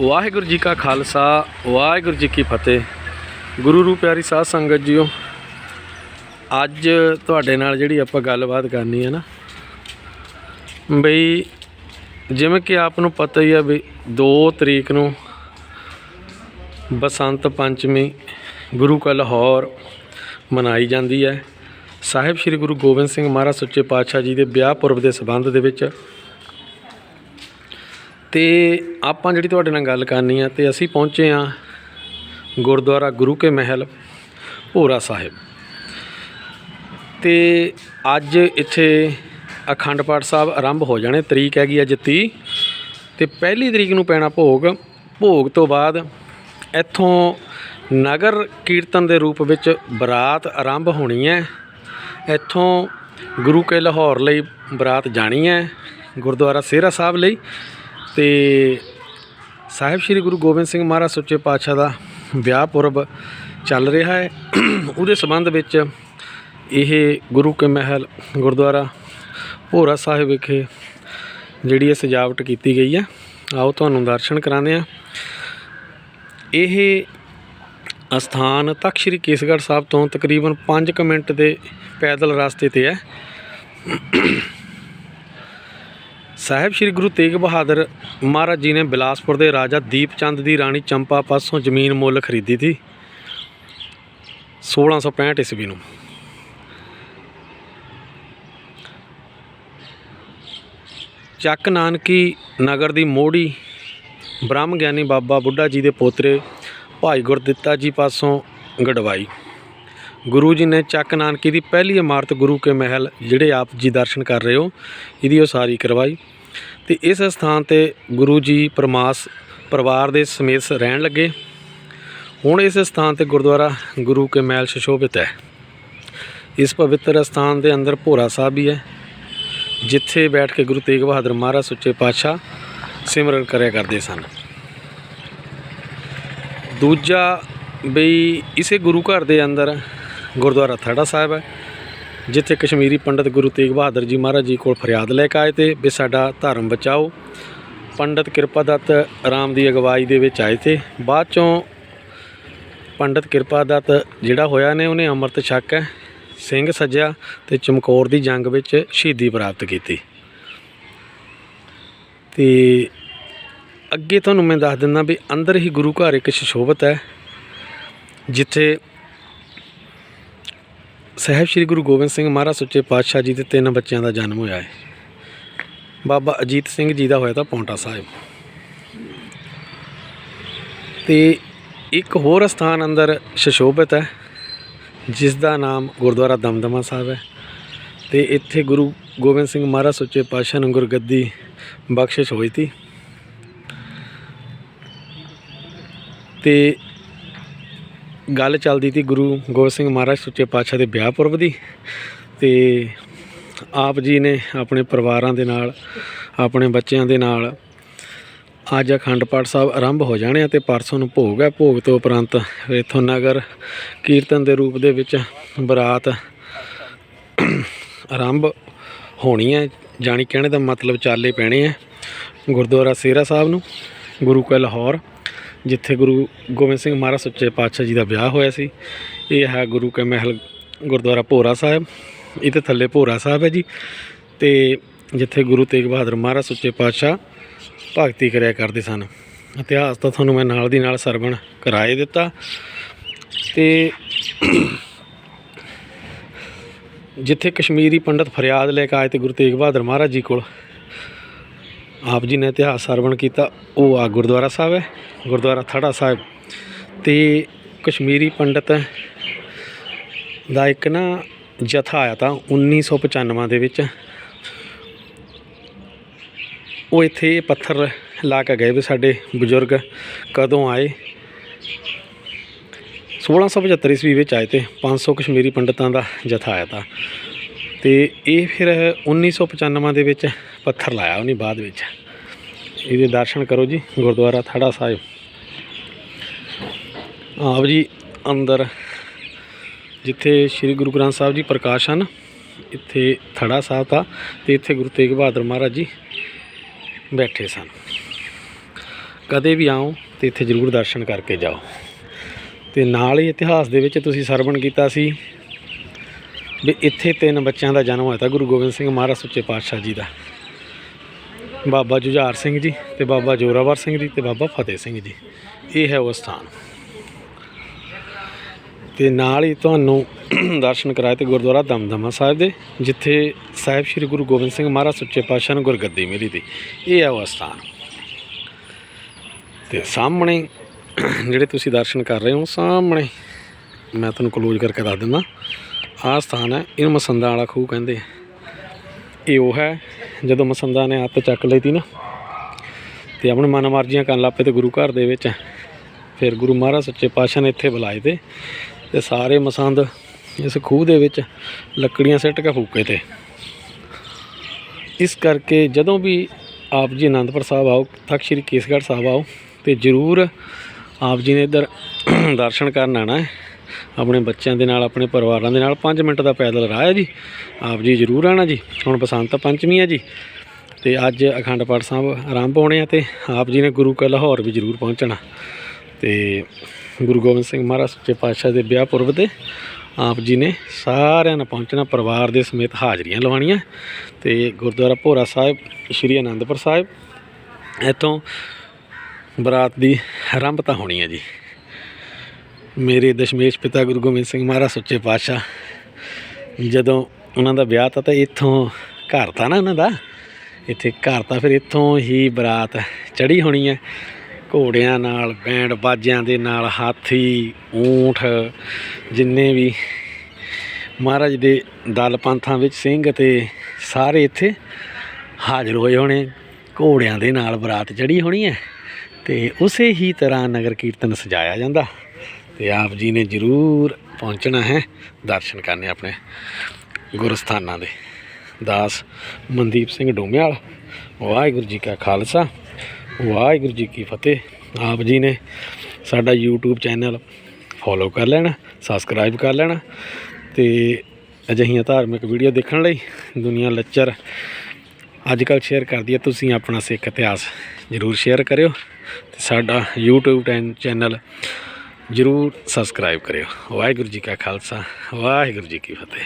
ਵਾਹਿਗੁਰੂ ਜੀ ਕਾ ਖਾਲਸਾ, ਵਾਹਿਗੁਰੂ ਜੀ ਕੀ ਫਤਿਹ। ਗੁਰੂ ਰੂ ਪਿਆਰੀ ਸਾਧ ਸੰਗਤ ਜੀਓ, ਅੱਜ ਤੁਹਾਡੇ ਨਾਲ ਜਿਹੜੀ ਆਪਾਂ ਗੱਲਬਾਤ ਕਰਨੀ ਹੈ ਨਾ, ਬਈ ਜਿਵੇਂ ਕਿ ਆਪ ਨੂੰ ਪਤਾ ਹੀ ਹੈ ਵੀ 2 ਤਰੀਕ ਨੂੰ ਬਸੰਤ ਪੰਚਮੀ ਗੁਰੂ ਕਾ ਲਾਹੌਰ ਮਨਾਈ ਜਾਂਦੀ ਹੈ। ਸਾਹਿਬ ਸ੍ਰੀ ਗੁਰੂ ਗੋਬਿੰਦ ਸਿੰਘ ਮਹਾਰਾਜ ਸੱਚੇ ਪਾਤਸ਼ਾਹ ਜੀ ਦੇ ਵਿਆਹ ਪੁਰਬ ਦੇ ਸਬੰਧ ਦੇ ਵਿੱਚ ਅਤੇ ਆਪਾਂ ਜਿਹੜੀ ਤੁਹਾਡੇ ਨਾਲ ਗੱਲ ਕਰਨੀ ਆ ਅਤੇ ਅਸੀਂ ਪਹੁੰਚੇ ਹਾਂ ਗੁਰਦੁਆਰਾ ਗੁਰੂ ਕੇ ਮਹਿਲ, ਭੋਰਾ ਸਾਹਿਬ। ਅਤੇ ਅੱਜ ਇੱਥੇ ਅਖੰਡ ਪਾਠ ਸਾਹਿਬ ਆਰੰਭ ਹੋ ਜਾਣੇ, ਤਰੀਕ ਹੈਗੀ ਅੱਜ 30 ਤੇ ਪਹਿਲੀ ਤਰੀਕ ਨੂੰ ਪੈਣਾ ਭੋਗ ਭੋਗ ਤੋਂ ਬਾਅਦ ਇੱਥੋਂ ਨਗਰ ਕੀਰਤਨ ਦੇ ਰੂਪ ਵਿੱਚ ਬਰਾਤ ਆਰੰਭ ਹੋਣੀ ਹੈ। ਇੱਥੋਂ ਗੁਰੂ ਕੇ ਲਾਹੌਰ ਲਈ ਬਰਾਤ ਜਾਣੀ ਹੈ, ਗੁਰਦੁਆਰਾ ਸੇਰਾ ਸਾਹਿਬ ਲਈ। ਤੇ ਸਾਹਿਬ ਸ੍ਰੀ ਗੁਰੂ ਗੋਬਿੰਦ ਸਿੰਘ ਮਹਾਰਾਜ ਸੱਚੇ ਪਾਤਸ਼ਾਹ ਦਾ ਵਿਆਹ ਪੁਰਬ ਚੱਲ ਰਿਹਾ ਹੈ। ਉਹਦੇ ਸੰਬੰਧ ਵਿੱਚ ਇਹ ਗੁਰੂ ਕੇ ਮਹਿਲ ਗੁਰਦੁਆਰਾ ਭੋਰਾ ਸਾਹਿਬ ਵਿਖੇ ਜਿਹੜੀ ਇਹ ਸਜਾਵਟ ਕੀਤੀ ਗਈ ਹੈ। ਆਓ ਤੁਹਾਨੂੰ ਦਰਸ਼ਨ ਕਰਾਉਂਦੇ ਆ ਇਹ ਅਸਥਾਨ ਤਖਤ ਸ੍ਰੀ ਕੇਸਗੜ੍ਹ ਸਾਹਿਬ ਤੋਂ ਤਕਰੀਬਨ 5 ਮਿੰਟ ਦੇ ਪੈਦਲ ਰਸਤੇ ਤੇ ਹੈ। ਸਾਹਿਬ ਸ੍ਰੀ ਗੁਰੂ ਤੇਗ ਬਹਾਦਰ ਮਹਾਰਾਜ ਜੀ ਨੇ ਬਿਲਾਸਪੁਰ ਦੇ ਰਾਜਾ ਦੀਪ ਚੰਦ ਦੀ ਰਾਣੀ ਚੰਪਾ ਪਾਸੋਂ ਜ਼ਮੀਨ ਮੁੱਲ ਖਰੀਦੀ ਸੀ 1665 ਈਸਵੀ ਨੂੰ। ਚੱਕ ਨਾਨਕੀ ਨਗਰ ਦੀ ਮੋੜੀ ਬ੍ਰਹਮ ਗਿਆਨੀ ਬਾਬਾ ਬੁੱਢਾ ਜੀ ਦੇ ਪੋਤਰੇ ਭਾਈ ਗੁਰਦਿੱਤਾ ਜੀ ਪਾਸੋਂ ਗੜਵਾਈ ਗੁਰੂ ਜੀ ਨੇ ਚੱਕ ਨਾਨਕੀ ਦੀ ਪਹਿਲੀ ਇਮਾਰਤ ਗੁਰੂ ਕੇ ਮਹਿਲ ਜਿਹੜੇ ਆਪ ਜੀ ਦਰਸ਼ਨ ਕਰ ਰਹੇ ਹੋ, ਇਹਦੀ ਉਸਾਰੀ ਕਰਵਾਈ। ਤੇ ਇਸ ਸਥਾਨ ਤੇ ਗੁਰੂ ਜੀ ਪਰਮਾਸ ਪਰਿਵਾਰ ਦੇ ਸਮੇਤ ਰਹਿਣ ਲੱਗੇ। ਹੁਣ ਇਸ ਸਥਾਨ ਤੇ ਗੁਰਦੁਆਰਾ ਗੁਰੂ ਕੇ ਮਹਿਲ ਸੁਸ਼ੋਭਿਤ ਹੈ। ਇਸ ਪਵਿੱਤਰ ਸਥਾਨ ਦੇ ਅੰਦਰ ਭੋਰਾ ਸਾਹਿਬ ਵੀ ਹੈ, ਜਿੱਥੇ ਬੈਠ ਕੇ ਗੁਰੂ ਤੇਗ ਬਹਾਦਰ ਮਹਾਰਾਜ ਸੁੱਚੇ ਪਾਤਸ਼ਾਹ ਸਿਮਰਨ ਕਰਿਆ ਕਰਦੇ ਸਨ। ਦੂਜਾ ਬਈ, ਇਸੇ ਗੁਰੂ ਘਰ ਦੇ ਅੰਦਰ ਗੁਰਦੁਆਰਾ ਥੜਾ ਸਾਹਿਬ ਹੈ, ਜਿੱਥੇ ਕਸ਼ਮੀਰੀ ਪੰਡਤ ਗੁਰੂ ਤੇਗ ਬਹਾਦਰ ਜੀ ਮਹਾਰਾਜ ਜੀ ਕੋਲ ਫਰਿਆਦ ਲੈ ਕੇ ਆਏ ਤੇ ਵੀ ਸਾਡਾ ਧਰਮ ਬਚਾਓ। ਪੰਡਤ ਕਿਰਪਾ ਦੱਤ ਆਰਾਮ ਦੀ ਅਗਵਾਈ ਦੇ ਵਿੱਚ ਆਏ ਤੇ ਬਾਅਦ ਚੋਂ ਪੰਡਤ ਕਿਰਪਾ ਦੱਤ ਜਿਹੜਾ ਹੋਇਆ ਨੇ, ਉਹਨੇ ਅੰਮ੍ਰਿਤ ਛਕ ਹੈ, ਸਿੰਘ ਸੱਜਿਆ ਤੇ ਚਮਕੌਰ ਦੀ ਜੰਗ ਵਿੱਚ ਸ਼ਹੀਦੀ ਪ੍ਰਾਪਤ ਕੀਤੀ। ਤੇ ਅੱਗੇ ਤੁਹਾਨੂੰ ਮੈਂ ਦੱਸ ਦਿੰਦਾ ਵੀ ਅੰਦਰ ਹੀ ਗੁਰੂ ਘਰ ਇੱਕ ਸ਼ੋਭਤ ਹੈ, ਜਿੱਥੇ ਸਾਹਿਬ ਸ੍ਰੀ ਗੁਰੂ ਗੋਬਿੰਦ ਸਿੰਘ ਮਹਾਰਾਜ ਸੱਚੇ ਪਾਤਸ਼ਾਹ ਜੀ ਦੇ ਤਿੰਨ ਬੱਚਿਆਂ ਦਾ ਜਨਮ ਹੋਇਆ ਹੈ। ਬਾਬਾ ਅਜੀਤ ਸਿੰਘ ਜੀ ਦਾ ਹੋਇਆ ਤਾਂ ਪੌਂਟਾ ਸਾਹਿਬ। ਤੇ ਇੱਕ ਹੋਰ ਸਥਾਨ ਅੰਦਰ ਸ਼ਸ਼ੋਭਿਤ ਹੈ, ਜਿਸ ਦਾ ਨਾਮ ਗੁਰਦੁਆਰਾ ਦਮਦਮਾ ਸਾਹਿਬ ਹੈ। ਤੇ ਇੱਥੇ ਗੁਰੂ ਗੋਬਿੰਦ ਸਿੰਘ ਮਹਾਰਾਜ ਸੱਚੇ ਪਾਤਸ਼ਾਹ ਨੂੰ ਗੁਰਗੱਦੀ ਬਖਸ਼ਿਸ਼ ਹੋਈ ਸੀ। ਤੇ ਗੱਲ ਚੱਲਦੀ ਸੀ ਗੁਰੂ ਗੋਬਿੰਦ ਸਿੰਘ ਮਹਾਰਾਜ ਸੁੱਚੇ ਪਾਤਸ਼ਾਹ ਦੇ ਵਿਆਹ ਪੁਰਬ ਦੀ ਤੇ ਆਪ ਜੀ ਨੇ ਆਪਣੇ ਪਰਿਵਾਰਾਂ ਦੇ ਨਾਲ, ਆਪਣੇ ਬੱਚਿਆਂ ਦੇ ਨਾਲ ਅੱਜ ਅਖੰਡ ਪਾਠ ਸਾਹਿਬ ਆਰੰਭ ਹੋ ਜਾਣੇ ਆ ਤੇ ਪਰਸੋਂ ਨੂੰ ਭੋਗ ਹੈ। ਭੋਗ ਤੋਂ ਉਪਰੰਤ ਇਥੋਂ ਨਗਰ ਕੀਰਤਨ ਦੇ ਰੂਪ ਦੇ ਵਿੱਚ ਬਰਾਤ ਆਰੰਭ ਹੋਣੀ ਹੈ। ਜਾਣੀ ਕਹਿਣੇ ਦਾ ਮਤਲਬ ਚਾਲੇ ਪੈਣੇ ਆ ਗੁਰਦੁਆਰਾ ਸੇਰਾ ਸਾਹਿਬ ਨੂੰ, ਗੁਰੂ ਕਾ ਲਾਹੌਰ। ਜਿੱਥੇ ਗੁਰੂ ਗੋਬਿੰਦ ਸਿੰਘ ਮਹਾਰਾਜ ਸੱਚੇ ਪਾਤਸ਼ਾਹ ਜੀ ਦਾ ਵਿਆਹ ਹੋਇਆ ਸੀ। ਇਹ ਹੈ ਗੁਰੂ ਕੇ ਮਹਿਲ ਗੁਰਦੁਆਰਾ ਭੋਰਾ ਸਾਹਿਬ। ਇਹਦੇ ਥੱਲੇ ਭੋਰਾ ਸਾਹਿਬ ਹੈ ਜੀ। ਤੇ ਜਿੱਥੇ ਗੁਰੂ ਤੇਗ ਬਹਾਦਰ ਮਹਾਰਾਜ ਸੱਚੇ ਪਾਤਸ਼ਾਹ ਭਗਤੀ ਕਰਿਆ ਕਰਦੇ ਸਨ। ਇਤਿਹਾਸ ਤਾਂ ਤੁਹਾਨੂੰ ਮੈਂ ਨਾਲ ਦੀ ਨਾਲ ਸਰਵਣ ਕਰਾਏ ਦਿੱਤਾ। ਤੇ ਜਿੱਥੇ ਕਸ਼ਮੀਰੀ ਪੰਡਤ ਫਰਿਆਦ ਲੈ ਕੇ ਆਏ ਤੇ ਗੁਰੂ ਤੇਗ ਬਹਾਦਰ ਮਹਾਰਾਜ ਜੀ ਕੋਲ ਆਪ ਜੀ ਨੇ ਇਤਿਹਾਸ ਸਰਵਣ ਕੀਤਾ, ਉਹ ਆ ਗੁਰਦੁਆਰਾ ਸਾਹਿਬ ਹੈ, ਗੁਰਦੁਆਰਾ ਥੜਾ ਸਾਹਿਬ। ਤੇ ਕਸ਼ਮੀਰੀ ਪੰਡਤ ਦਾ ਇੱਕ ਨਾ ਜਥਾ ਆਇਆ ਤਾਂ 1995 ਦੇ ਵਿੱਚ। ਉਹ ਇੱਥੇ ਪੱਥਰ ਲਾ ਕੇ ਗਏ ਵੀ ਸਾਡੇ ਬਜ਼ੁਰਗ ਕਦੋਂ ਆਏ। 1675 ਈਸਵੀ ਵਿੱਚ ਆਏ ਤੇ 500 ਕਸ਼ਮੀਰੀ ਪੰਡਤਾਂ ਦਾ ਜਥਾ ਆਇਆ ਤਾਂ। ਤੇ ਇਹ ਫਿਰ 1995 ਦੇ ਵਿੱਚ ਪੱਥਰ ਲਾਇਆ ਉਹਨੇ ਬਾਅਦ ਵਿੱਚ। ਇਹਦੇ ਦਰਸ਼ਨ ਕਰੋ ਜੀ, ਗੁਰਦੁਆਰਾ ਥੜਾ ਸਾਹਿਬ। ਆਪ ਜੀ ਅੰਦਰ ਜਿੱਥੇ ਸ੍ਰੀ ਗੁਰੂ ਗ੍ਰੰਥ ਸਾਹਿਬ ਜੀ ਪ੍ਰਕਾਸ਼ ਹਨ, ਇੱਥੇ ਥੜਾ ਸਾਹਿਬ ਤਾਂ ਤੇ ਇੱਥੇ ਗੁਰੂ ਤੇਗ ਬਹਾਦਰ ਮਹਾਰਾਜ ਜੀ ਬੈਠੇ ਸਨ। ਕਦੇ ਵੀ ਆਓ ਤੇ ਇੱਥੇ ਜ਼ਰੂਰ ਦਰਸ਼ਨ ਕਰਕੇ ਜਾਓ। ਤੇ ਨਾਲ ਹੀ ਇਤਿਹਾਸ ਦੇ ਵਿੱਚ ਤੁਸੀਂ ਸਰਵਣ ਕੀਤਾ ਸੀ ਵੀ ਇੱਥੇ ਤਿੰਨ ਬੱਚਿਆਂ ਦਾ ਜਨਮ ਹੋਇਆ ਤਾਂ ਗੁਰੂ ਗੋਬਿੰਦ ਸਿੰਘ ਮਹਾਰਾਜ ਸੱਚੇ ਪਾਤਸ਼ਾਹ ਜੀ ਦਾ। ਬਾਬਾ ਜੁਝਾਰ ਸਿੰਘ ਜੀ ਤੇ ਬਾਬਾ ਜੋਰਾਵਰ ਸਿੰਘ ਜੀ ਤੇ ਬਾਬਾ ਫਤਿਹ ਸਿੰਘ ਜੀ। ਇਹ ਹੈ ਉਹ ਸਥਾਨ। ਤੇ ਨਾਲ ਹੀ ਤੁਹਾਨੂੰ ਦਰਸ਼ਨ ਕਰਾਏ ਤੇ ਗੁਰਦੁਆਰਾ ਦਮਦਮਾ ਸਾਹਿਬ ਦੇ, ਜਿੱਥੇ ਸਾਹਿਬ ਸ੍ਰੀ ਗੁਰੂ ਗੋਬਿੰਦ ਸਿੰਘ ਮਹਾਰਾਜ ਸੱਚੇ ਪਾਤਸ਼ਾਹ ਨੂੰ ਗੁਰਗੱਦੀ ਮਿਲੀ ਤੀ ਇਹ ਹੈ ਉਹ ਸਥਾਨ। ਤੇ ਸਾਹਮਣੇ ਜਿਹੜੇ ਤੁਸੀਂ ਦਰਸ਼ਨ ਕਰ ਰਹੇ ਹੋ, ਸਾਹਮਣੇ ਮੈਂ ਤੁਹਾਨੂੰ ਕਲੋਜ਼ ਕਰਕੇ ਦੱਸ ਦਿੰਦਾ, ਆਹ ਸਥਾਨ ਹੈ, ਇਹਨੂੰ ਮਸੰਦਾ ਵਾਲਾ ਖੂਹ ਕਹਿੰਦੇ ਇਹ ਉਹ ਹੈ ਜਦੋਂ ਮਸੰਦਾ ਨੇ ਹੱਥ ਚੱਕ ਲਈ ਤੀ ਨਾ, ਤੇ ਆਪਣੇ ਮਨ ਮਰਜ਼ੀਆਂ ਕਰਨ ਲੱਪੇ ਤੇ ਗੁਰੂ ਘਰ ਦੇ ਵਿੱਚ। ਫਿਰ ਗੁਰੂ ਮਹਾਰਾਜ ਸੱਚੇ ਪਾਤਸ਼ਾਹ ਨੇ ਇੱਥੇ ਬੁਲਾਏ ਤੇ ਤੇ ਸਾਰੇ ਮਸੰਦ ਇਸ ਖੂਹ ਦੇ ਵਿੱਚ ਲੱਕੜੀਆਂ ਸਿੱਟ ਕੇ ਫੂਕੇ ਤੇ। ਇਸ ਕਰਕੇ ਜਦੋਂ ਵੀ ਆਪ ਜੀ ਅਨੰਦਪੁਰ ਸਾਹਿਬ ਆਓ, ਤਖਤ ਸ੍ਰੀ ਕੇਸਗੜ੍ਹ ਸਾਹਿਬ ਆਓ, ਤੇ ਜ਼ਰੂਰ ਆਪ ਜੀ ਨੇ ਇੱਧਰ ਦਰਸ਼ਨ ਕਰਨ ਆਣਾ ਹੈ। ਆਪਣੇ ਬੱਚਿਆਂ ਦੇ ਨਾਲ, ਆਪਣੇ ਪਰਿਵਾਰਾਂ ਦੇ ਨਾਲ 5 ਮਿੰਟ ਦਾ ਪੈਦਲ ਰਾਹ ਹੈ ਜੀ। ਆਪ ਜੀ ਜ਼ਰੂਰ ਆਣਾ ਜੀ। ਹੁਣ ਬਸੰਤ ਪੰਚਮੀ ਹੈ ਜੀ। ਤੇ ਅੱਜ ਅਖੰਡ ਪਾਠ ਸਾਹਿਬ ਆਰੰਭ ਹੋਣੇ ਆ ਤੇ ਆਪ ਜੀ ਨੇ ਗੁਰੂ ਕਾ ਲਾਹੌਰ ਵੀ ਜ਼ਰੂਰ ਪਹੁੰਚਣਾ। ਤੇ ਗੁਰੂ ਗੋਬਿੰਦ ਸਿੰਘ ਮਹਾਰਾਜ ਸੱਚੇ ਪਾਤਸ਼ਾਹ ਦੇ ਵਿਆਹ ਪੁਰਬ ਤੇ ਆਪ ਜੀ ਨੇ ਸਾਰਿਆਂ ਨੇ ਪਹੁੰਚਣਾ, ਪਰਿਵਾਰ ਦੇ ਸਮੇਤ ਹਾਜ਼ਰੀਆਂ ਲਵਾਉਣੀਆਂ। ਤੇ ਗੁਰਦੁਆਰਾ ਭੋਰਾ ਸਾਹਿਬ, ਸ਼੍ਰੀ ਅਨੰਦਪੁਰ ਸਾਹਿਬ, ਇੱਥੋਂ ਬਰਾਤ ਦੀ ਆਰੰਭਤਾ ਹੋਣੀ ਹੈ ਜੀ। ਮੇਰੇ ਦਸ਼ਮੇਸ਼ ਪਿਤਾ ਗੁਰੂ ਗੋਬਿੰਦ ਸਿੰਘ ਮਹਾਰਾਜ ਸੱਚੇ ਪਾਤਸ਼ਾਹ। ਜਦੋਂ ਉਹਨਾਂ ਦਾ ਵਿਆਹ ਤਾਂ ਤਾਂ ਇੱਥੋਂ ਘਰ ਤਾਂ ਨਾ ਉਹਨਾਂ ਦਾ, ਇੱਥੇ ਘਰ ਤਾਂ ਫਿਰ ਇੱਥੋਂ ਹੀ ਬਰਾਤ ਚੜੀ ਹੋਣੀ ਹੈ। ਘੋੜਿਆਂ ਨਾਲ, ਬੈਂਡ ਬਾਜਿਆਂ ਦੇ ਨਾਲ, ਹਾਥੀ, ਊਂਠ, ਜਿੰਨੇ ਵੀ ਮਹਾਰਾਜ ਦੇ ਦਲ ਪੰਥਾਂ ਵਿੱਚ ਸਿੰਘ ਤੇ ਸਾਰੇ ਇੱਥੇ ਹਾਜ਼ਰ ਹੋਏ ਹੋਣੇ, ਘੋੜਿਆਂ ਦੇ ਨਾਲ ਬਰਾਤ ਚੜੀ ਹੋਣੀ ਹੈ ਤੇ ਉਸੇ ਹੀ ਤਰ੍ਹਾਂ ਨਗਰ ਕੀਰਤਨ ਸਜਾਇਆ ਜਾਂਦਾ। ਤੇ ਆਪ ਜੀ ਨੇ ਜ਼ਰੂਰ ਪਹੁੰਚਣਾ ਹੈ ਦਰਸ਼ਨ ਕਰਨੇ ਆਪਣੇ ਗੁਰਸਥਾਨਾਂ ਦੇ। ਦਾਸ ਮਨਦੀਪ ਸਿੰਘ ਡੋਮਿਆਲ, ਵਾਹਿਗੁਰੂ ਜੀ ਕਾ ਖਾਲਸਾ, ਵਾਹਿਗੁਰੂ ਜੀ ਕੀ ਫਤਿਹ। ਆਪ ਜੀ ਨੇ ਸਾਡਾ YouTube ਚੈਨਲ ਫੋਲੋ ਕਰ ਲੈਣਾ ਸਬਸਕ੍ਰਾਈਬ ਕਰ ਲੈਣਾ ਤੇ ਅਜਿਹੀਆਂ ਧਾਰਮਿਕ ਵੀਡੀਓ ਦੇਖਣ ਲਈ ਦੁਨੀਆ ਲੱਚਰ ਅੱਜ ਕੱਲ੍ਹ ਸ਼ੇਅਰ ਕਰਦੀ ਹੈ। ਤੁਸੀਂ ਆਪਣਾ ਸਿੱਖ ਇਤਿਹਾਸ ਜ਼ਰੂਰ ਸ਼ੇਅਰ ਕਰਿਓ ਤੇ ਸਾਡਾ YouTube ਟੈਨ ਚੈਨਲ ਜ਼ਰੂਰ ਸਬਸਕ੍ਰਾਈਬ ਕਰਿਓ। ਵਾਹਿਗੁਰੂ ਜੀ ਕਾ ਖਾਲਸਾ ਵਾਹਿਗੁਰੂ ਜੀ ਕੀ ਫਤਿਹ।